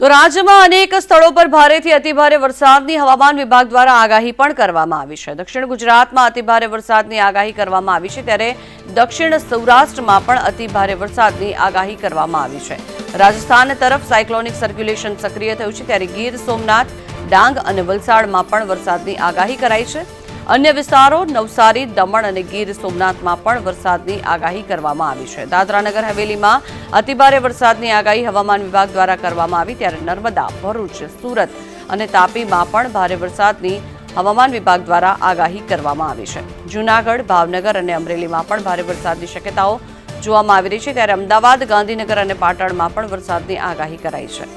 તો રાજ્યમાં અનેક સ્થળો પર ભારેથી અતિભારે વરસાદની હવામાન વિભાગ દ્વારા આગાહી પણ કરવામાં આવી છે. દક્ષિણ ગુજરાતમાં અતિભારે વરસાદની આગાહી કરવામાં આવી છે ત્યારે દક્ષિણ સૌરાષ્ટ્રમાં પણ અતિભારે વરસાદની આગાહી કરવામાં આવી છે. રાજસ્થાન તરફ સાયક્લોનિક સર્ક્યુલેશન સક્રિય થયું છે ત્યારે ગીર સોમનાથ, ડાંગ અને વલસાડમાં પણ વરસાદની આગાહી કરાઈ છે. અન્ય વિસ્તારો નવસારી, દમણ અને ગીર સોમનાથમાં પણ વરસાદની આગાહી કરવામાં આવી છે. દાદરાનગર હવેલીમાં અતિભારે વરસાદની આગાહી હવામાન વિભાગ દ્વારા કરવામાં આવી ત્યારે નર્મદા, ભરૂચ, સુરત અને તાપીમાં પણ ભારે વરસાદની હવામાન વિભાગ દ્વારા આગાહી કરવામાં આવી છે. જૂનાગઢ, ભાવનગર અને અમરેલીમાં પણ ભારે વરસાદની શક્યતાઓ જોવામાં આવી રહી છે, ત્યારે અમદાવાદ, ગાંધીનગર અને પાટણમાં પણ વરસાદની આગાહી કરાઈ છે.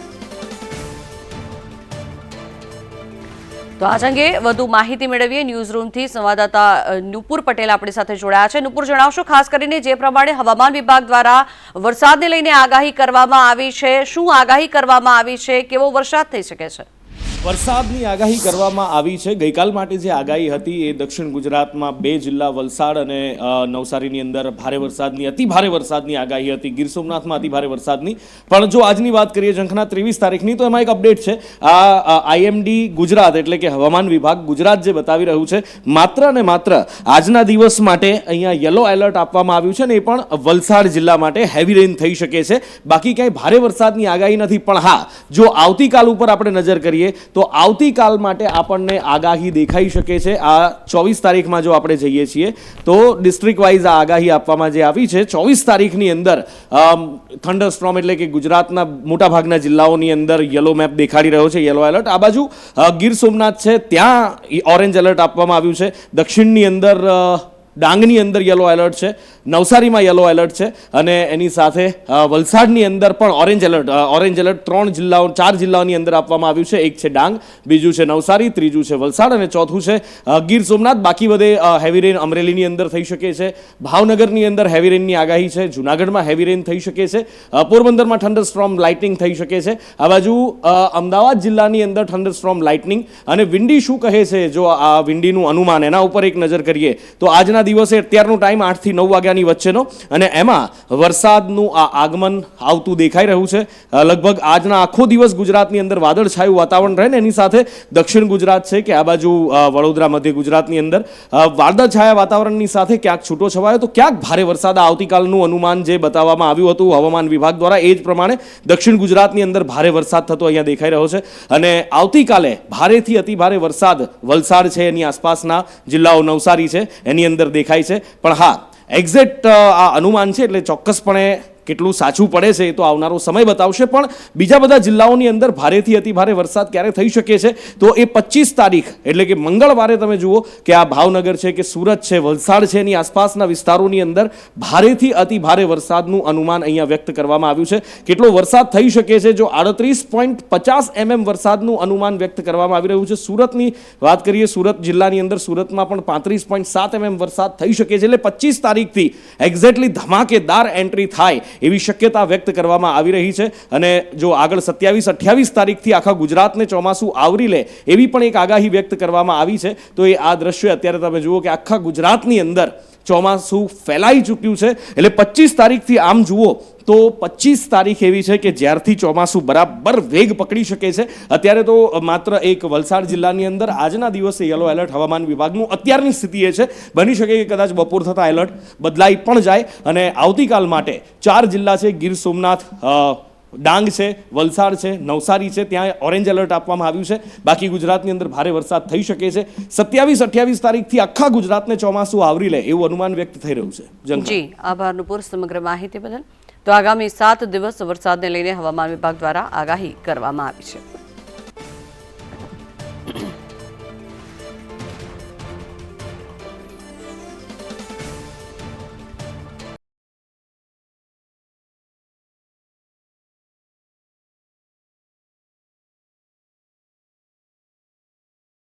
તો આ અંગે વધુ માહિતી મેળવીએ ન્યૂઝ રૂમથી સંવાદદાતા નુપુર પટેલ આપણી સાથે જોડાયા છે. નુપુર, જણાવશો ખાસ કરીને જે પ્રમાણે હવામાન વિભાગ દ્વારા વરસાદને લઈને આગાહી કરવામાં આવી છે, શું આગાહી કરવામાં આવી છે, કેવો વરસાદ થઈ શકે છે? વરસાદની આગાહી કરવામાં આવી છે. ગઈકાલ માટે જે આગાહી હતી એ દક્ષિણ ગુજરાતમાં બે જિલ્લા વલસાડ અને નવસારીની અંદર ભારે વરસાદની, અતિ ભારે વરસાદની આગાહી હતી. ગીર સોમનાથમાં અતિ ભારે વરસાદની. પણ જો આજની વાત કરીએ ઝંખના ત્રેવીસ તારીખની, તો એમાં એક અપડેટ છે. આ આઈએમડી ગુજરાત એટલે કે હવામાન વિભાગ ગુજરાત જે બતાવી રહ્યું છે, માત્ર અને માત્ર આજના દિવસ માટે અહીંયા યલો એલર્ટ આપવામાં આવ્યું છે ને એ પણ વલસાડ જિલ્લા માટે હેવી રેન થઈ શકે છે. બાકી ક્યાંય ભારે વરસાદની આગાહી નથી. પણ હા, જો આવતીકાલ ઉપર આપણે નજર કરીએ તો આવતીકાલ માટે આપણને આગાહી દેખાઈ શકે છે. આ ચોવીસ તારીખમાં જો આપણે જઈએ છીએ, તો ડિસ્ટ્રિક્ટ વાઇઝ આ આગાહી આપવામાં જે આવી છે, ચોવીસ તારીખની અંદર થંડર સ્ટ્રોમ એટલે કે ગુજરાતના મોટાભાગના જિલ્લાઓની અંદર યલો મેપ દેખાડી રહ્યો છે, યલો એલર્ટ. આ બાજુ ગીર સોમનાથ છે, ત્યાં ઓરેન્જ એલર્ટ આપવામાં આવ્યું છે. દક્ષિણની અંદર ડાંગની અંદર યલો એલર્ટ છે, નવસારીમાં યલો એલર્ટ છે અને એની સાથે વલસાડની અંદર પણ ઓરેન્જ એલર્ટ ઓરેન્જ એલર્ટ ત્રણ જિલ્લાઓ, ચાર જિલ્લાઓની અંદર આપવામાં આવ્યું છે. એક છે ડાંગ, બીજું છે નવસારી, ત્રીજું છે વલસાડ અને ચોથું છે ગીર સોમનાથ. બાકી બધે હેવી રેન અમરેલીની અંદર થઈ શકે છે. ભાવનગરની અંદર હેવી રેનની આગાહી છે. જુનાગઢમાં હેવી રેન થઈ શકે છે. પોરબંદરમાં ઠંડર સ્ટ્રોમ લાઇટનિંગ થઈ શકે છે. આ બાજુ અમદાવાદ જિલ્લાની અંદર ઠંડર સ્ટ્રોમ લાઇટનિંગ અને વિંડી શું કહે છે? જો આ વિંડીનું અનુમાન એના ઉપર એક નજર કરીએ, તો આજના દિવસે અત્યારનો ટાઈમ આઠથી નવ વાગ્યાની વચ્ચેનો. અને એમાં વરસાદનું આ આગમન આવતું દેખાઈ રહ્યું છે. લગભગ આજના આખો દિવસ ગુજરાતની અંદર વાદળછાયું વાતાવરણ રહે ને એની સાથે દક્ષિણ ગુજરાત છે કે આ બાજુ વડોદરા, મધ્ય ગુજરાતની અંદર. વાદળછાયા વાતાવરણની સાથે ક્યાંક છૂટો છવાયો તો ક્યાંક ભારે વરસાદ. આવતીકાલનું અનુમાન જે બતાવવામાં આવ્યું હતું હવામાન વિભાગ દ્વારા એ જ પ્રમાણે દક્ષિણ ગુજરાતની અંદર ભારે વરસાદ થતો અહીંયા દેખાઈ રહ્યો છે. અને આવતીકાલે ભારેથી અતિ ભારે વરસાદ વલસાડ છે એની આસપાસના જિલ્લાઓ નવસારી છે. એની અંદર દેખાય છે. પણ હા એક્ઝેક્ટ આ અનુમાન છે એટલે ચોક્કસપણે કેટલું સાચું પડે છે એ તો આવનારો સમય બતાવશે. પણ બીજા બધા જિલ્લાઓની અંદર ભારેથી અતિ ભારે વરસાદ ક્યારે થઈ શકે છે? તો એ પચીસ તારીખ, એટલે કે મંગળવારે તમે જુઓ કે આ ભાવનગર છે કે સુરત છે, વલસાડ છે એની આસપાસના વિસ્તારોની અંદર ભારેથી અતિ ભારે વરસાદનું અનુમાન અહીંયા વ્યક્ત કરવામાં આવ્યું છે. કેટલો વરસાદ થઈ શકે છે? જો આડત્રીસ પોઈન્ટ પચાસ એમએમ વરસાદનું અનુમાન વ્યક્ત કરવામાં આવી રહ્યું છે. સુરતની વાત કરીએ, સુરત જિલ્લાની અંદર સુરતમાં પણ પાંત્રીસ પોઈન્ટ સાત એમએમ વરસાદ થઈ શકે છે. એટલે પચીસ તારીખથી એક્ઝેક્ટલી ધમાકેદાર એન્ટ્રી થાય. એવી શક્યતા વ્યક્ત કરવામાં આવી રહી છે. અને જો આગળ સત્યાવીસ, અઠ્યાવીસ તારીખથી આખા ગુજરાતને ચોમાસું આવરી લે એવી પણ એક આગાહી વ્યક્ત કરવામાં આવી છે. તો એ આ દ્રશ્ય અત્યારે તમે જુઓ કે આખા ગુજરાતની અંદર ચોમાસું ફેલાઈ ચૂક્યું છે. એટલે પચીસ તારીખથી આમ જુઓ તો પચીસ તારીખ એવી છે કે જ્યારથી ચોમાસું બરાબર વેગ પકડી શકે છે. અત્યારે તો માત્ર એક વલસાડ જિલ્લાની અંદર આજના દિવસે યલો એલર્ટ હવામાન વિભાગનું અત્યારની સ્થિતિ એ છે. બની શકે કે કદાચ બપોર થતાં એલર્ટ બદલાઈ પણ જાય અને આવતીકાલ માટે ચાર જિલ્લા છે ગીર સોમનાથ ડાંગ છે, વલસાડ છે, નવસારી છે, ત્યાં ઓરેન્જ એલર્ટ આપવામાં આવ્યું છે. બાકી ગુજરાતની અંદર ભારે વરસાદ થઈ શકે છે. સત્યાવીસ અઠ્યાવીસ તારીખથી આખા ગુજરાતને ચોમાસું આવરી લે એવું અનુમાન વ્યક્ત થઈ રહ્યું છે. જી, આભાર નુપુર સમગ્ર માહિતી બદલ. તો આગામી સાત દિવસ વરસાદને લઈને હવામાન વિભાગ દ્વારા આગાહી કરવામાં આવી છે.